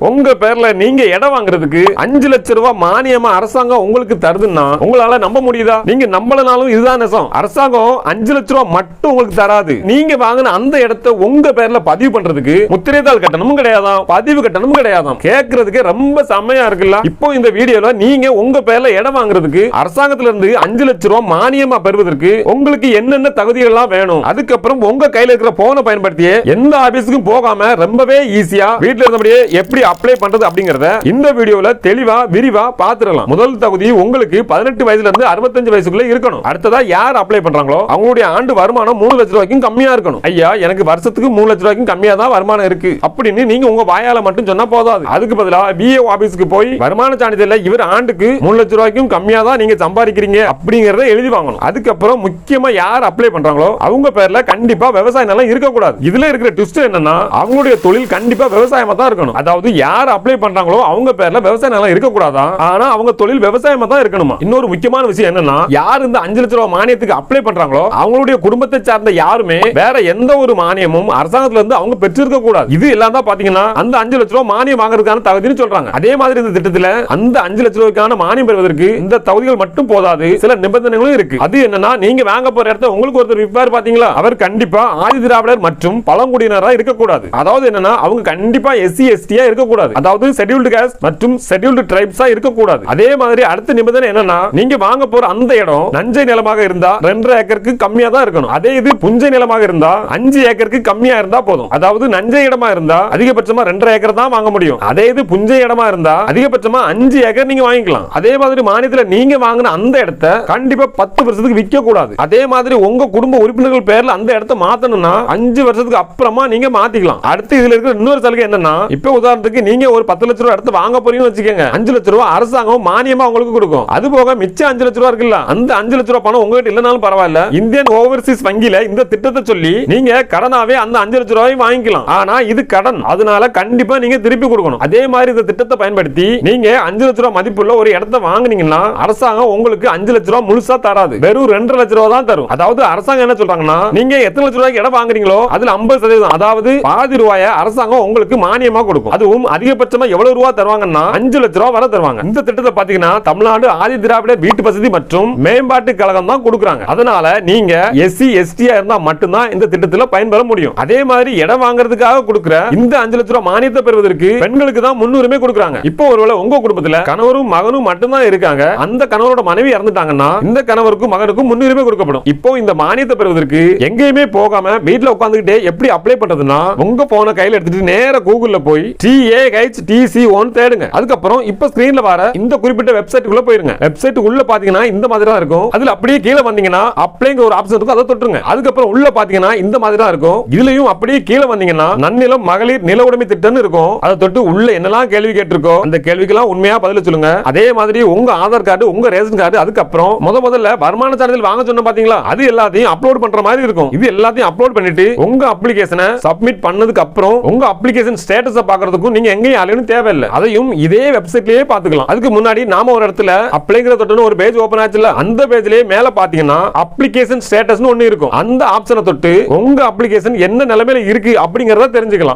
உங்க பேர்ல நீங்க இடம் வாங்குறதுக்கு அஞ்சு லட்சம் ரூபாய் மானியமா அரசாங்கம் உங்களுக்கு தருதுன்னா உங்களால நம்ப முடியுதா? நீங்க நம்பலனாலும் இதுதான் நெசம். அரசாங்கம் அஞ்சு லட்சம் ரூபாய் மட்டும் உங்களுக்கு தராது. நீங்க வாங்கின அந்த இடத்த உங்க பேர்ல பதிவு பண்றதுக்கு முத்திரைத்தாள் கட்டணமும் கிடையாதாம் பதிவு கட்டணமும் கிடையாதாம். கேட்கறதுக்கு ரொம்ப செம்மையா இருக்குல்ல? இப்போ இந்த வீடியோல நீங்க உங்க பேர்ல இடம் வாங்குறதுக்கு அரசாங்கத்துல இருந்து அஞ்சு லட்சம் ரூபாய் மானியமா பெறுவதற்கு உங்களுக்கு என்னென்ன தகுதிகள்லாம் வேணும்? அதுக்கப்புறம் உங்க கையில இருக்கிற போனை பயன்படுத்தியே எந்த ஆபீஸுக்கும் போகாம ரொம்பவே ஈஸியா வீட்டுல இருந்தபடியே எப்படி அப்ளை பண்றது அப்படிங்கறத இந்த வீடியோல தெளிவா விரிவா பாத்துடலாம். முதல் தகுதி உங்களுக்கு பதினெட்டு வயசுல இருந்து அறுபத்தஞ்சு வயசுக்குள்ள இருக்கணும். அடுத்ததா யார் அப்ளை பண்றாங்களோ அவங்களுடைய ஆண்டு வருமானம் மூணு லட்சம் ரூபாய்க்கும் கம்மியா இருக்கணும். ஐயா எனக்கு வருஷத்துக்கு மூணு லட்சம் ரூபாய்க்கும் கம்மியா தான் வருமானம் இருக்கு. அப்படின்னு நீங்க உங்க வாயால மட்டும் சொன்னா போதாது. அதுக்கு பதிலா பிஏ ஆபீஸ்க்கு போய் வருமான சான்றிதழ்ல இவர் ஆண்டுக்கு மூணு லட்சம் ரூபாய்க்கும் கம்மியா தான் நீங்க சம்பாதிக்கிறீங்க அப்படிங்கறத எழுதி வாங்கணும். அதுக்கப்புறம் முக்கியமா யார் அப்ளை பண்றாங்களோ அவங்க பேர்ல கண்டிப்பா விவசாய நிலம் இருக்கக்கூடாது. இதுல இருக்கிற ட்விஸ்ட் என்னன்னா அவங்களுடைய தொழில் கண்டிப்பா விவசாயமா தான் இருக்கணும். அதாவது யார் அப்ளை பண்றாங்களோ அவங்க பேர்ல விவசாய நிலம் இருக்கக்கூடாதா? ஆனா அவங்க தொழில் விவசாயமா தான் இருக்கணுமா? இன்னொரு முக்கியமான விஷயம் என்னன்னா யார் இந்த அஞ்சு லட்ச ரூபாய் மானியத்துக்கு அப்ளை பண்றாங்களோ அவங்களுடைய குடும்பத்தை சார்ந்த யாருமே வேற எந்த ஒரு மானியமும் அரசாங்கத்துல இருந்து அவங்க பெற்றிருக்க கூடாது. இது எல்லாம் தான் பாத்தீங்கன்னா அந்த அஞ்சு லட்சம் ரூபாய் மானியம் வாங்குறதுக்கான தகுதின்னு சொல்றாங்க. அதே மாதிரி இந்த திட்டத்துல அந்த அஞ்சு லட்சம் ரூபாய்க்கான மானியம் பெறுவதற்கு இந்த தகுதிகள் மட்டும் போதாது சில நிபந்தனைகளும் இருக்கு. அது என்னன்னா நீங்க வாங்க போற இடத்த உங்களுக்கு ஒருத்தர் விற்பாரு பாத்தீங்களா? அவர் கண்டிப்பா ஆதி திராவிடர் மற்றும் பழங்குடியினரா இருக்கக்கூடாது. அதாவது என்னன்னா அவங்க கண்டிப்பா எஸ்சி எஸ்டியா இருக்கக்கூடாது. அதாவது ஷெட்யூல்டு கேஸ் மற்றும் ஷெட்யூல்டு ட்ரைப்ஸா இருக்கக்கூடாது. அதே மாதிரி அடுத்த நிபந்தனை என்னன்னா நீங்க வாங்க போற அந்த இடம் நஞ்சை நிலமாக இருந்தா ரெண்டரை ஏக்கருக்கு கம்மியா தான் இருக்கணும். அதே இது புஞ்சை நிலமாக இருந்தா அஞ்சு ஏக்கருக்கு கம்மியா இருந்தா போதும். அதாவது நஞ்சை இடமா இருந்தா அதிகபட்சமா ரெண்டரை ஏக்கர் தான் வாங்க முடியும். அதே இது புஞ்சை இடமா இருந்தா அதிகபட்சமா அஞ்சு ஏக்கர் நீங்க வாங்கிக்கலாம். அதே மாதிரி மாநிலத்தில் நீங்க வாங்கின அந்த இடத்த கண்டிப்பா பத்து வருஷத்துக்கு விற்க கூடாது அதே மாதிரி உங்க குடும்ப உறுப்பினர்கள் பேர்ல அந்த இடத்த மாத்தணும்னா அஞ்சு வருஷத்துக்கு அப்புறமா நீங்க மாத்திக்கலாம். அடுத்து இதுல இருக்கிற இன்னொரு சலுகை என்னன்னா இப்ப உதாரணத்துக்கு நீங்க ஒரு பத்து லட்ச ரூபா எடுத்து வாங்க போறீங்கன்னு வச்சுக்கோங்க. அஞ்சு லட்ச ரூபா அரசாங்கம் மானியமா உங்களுக்கு கொடுக்கும். அது போக மிச்சம் அஞ்சு லட்ச ரூபா இருக்குல்ல அந்த அஞ்சு லட்ச ரூபா பணம் உங்ககிட்ட இல்லனாலும் பரவாயில்ல. இந்தியன் ஓவர்சீஸ் வங்கியில இந்த திட்டத்தை சொல்லி நீங்க கடனாவே அந்த அஞ்சு லட்ச ரூபாயும் வாங்கிக்கலாம். ஆனா இது கடன். அதனால கண்டிப்பா நீங்க திருப்பி கொடுக்கணும். அதே மாதிரி இந்த திட்டத்தை பயன்படுத்தி நீங்க அஞ்சு லட்ச ரூபா மதிப்புள்ள ஒரு இடத்த வாங்குனீங்கன்னா அரசாங்கம் உங்களுக்கு அஞ்சு லட்ச ரூபா முழுசா தராது. வெறும் ரெண்டரை லட்ச ரூபா தான் தரும். அதாவது அரசாங்கம் என்ன சொல்றாங்கன்னா நீங்க எத்தனை லட்ச ரூபாய்க்கு இடம் வாங்குறீங்களோ அதுல ஐம்பது சதவீதம் அதாவது பாதி ரூபாய அரசாங்கம் உங்களுக்கு மானியமா கொடுக்கும். அதுவும் அதிகபட்சமா எவ்வளவு ரூபா தருவாங்கன்னா அஞ்சு லட்ச ரூபா வரை தருவாங்க. இந்த திட்டத்தை பாத்தீங்கன்னா தமிழ்நாடு ஆதி திராவிட வீட்டு வசதி மற்றும் மேம்பாட்டு கழகம் தான் கொடுக்குறாங்க. அதனால நீங்க எஸ்சி எஸ்டியா இருந்தா மட்டும்தான் இந்த திட்டத்துல பயன்பெற முடியும். அதே மாதிரி இடம் வாங்குறதுக்காக கொடுக்குற இந்த அஞ்சு லட்ச ரூபா மானியத்தை பெறுவதற்கு பெண்களுக்கு தான் முன்னுரிமை கொடுக்குறாங்க. இப்போ ஒருவேளை உங்க குடும்பத்துல கணவரும் மகனும் மட்டும்தான் இருக்காங்க. அந்த கணவரோட மனைவி இறந்துட்டாங்கன்னா இந்த கணவருக்கும் மகனுக்கும் முன்னுரிமை கொடுக்கப்படும். இப்போ இந்த மானியத்தை பெறுவதற்கு எங்கேயுமே போகாம வீட்டுல உட்காந்துக்கிட்டே எப்படி அப்ளை பண்றதுன்னா உங்க போன கையில எடுத்துட்டு நேர கூகுள்ல போய் டிஏ ஹெச் டிசி ஒன் தேடுங்க. அதுக்கப்புறம் இப்ப ஸ்கிரீன்ல வர இந்த குறிப்பிட்ட வெப்சைட் உள்ள போயிருங்க. வெப்சைட் உள்ள பாத்தீங்கன்னா இந்த மாதிரி தான் இருக்கும். அதுல அப்படியே கீழே வந்தீங்கன்னா அப்ளைங்க ஒரு ஆப்ஷன் இருக்கும். அதை தொட்டுருங்க. அதுக்கப்புறம் உள்ள பாத்தீங்கன்னா இந்த மாதிரி தான் இருக்கும். இதுலயும் அப்படியே கீழே வந்தீங்கன்னா நன்னிலம் மகளிர் நில உடைமை திட்டம்னு இருக்கும். அதை தொட்டு உள்ள என்னெல்லாம் கேள்வி கேட்டிருக்கோ அந்த கேள்விக்கெல்லாம் உண்மையா பதில் சொல்லுங்க. அதே மாதிரி உங்க ஆதார் கார்டு உங்க ரேஷன் கார்டு அதுக்கப்புறம் முத முதல்ல வருமான சான்றிதழ் வாங்க சொன்ன பாத்தீங்களா? அது எல்லாத்தையும் அப்லோட் பண்ற மாதிரி இருக்கும். இது எல்லாத்தையும் அப்லோட் பண்ணிட்டு உங்க அப்ளிகேஷனை சப்மிட் பண்ணதுக்கு அப்புறம் உங்க அப்ளிகேஷன் ஸ்டேட்டஸை பாக்குறதுக்கும் நீங்க எங்கேயும் அலையணும் தேவையில்லை. அதையும் இதே வெப்சைட்லயே பாத்துக்கலாம் அதுக்கு முன்னாடி நாம ஒரு இடத்துல அப்ளைங்கிற தொட்டுன்னு ஒரு பேஜ் ஓபன் ஆச்சுல அந்த பேஜ்லயே மேல பாத்தீங்கன்னா அப்ளிகேஷன் ஸ்டேட்டஸ்னு ஒண்ணு இருக்கும். அந்த ஆப்ஷனை தொட்டு உங்க அப்ளிகேஷன் என்ன நிலைமையில இருக்கு அப்படிங்கறத தெரிஞ்சுக்கலாம்.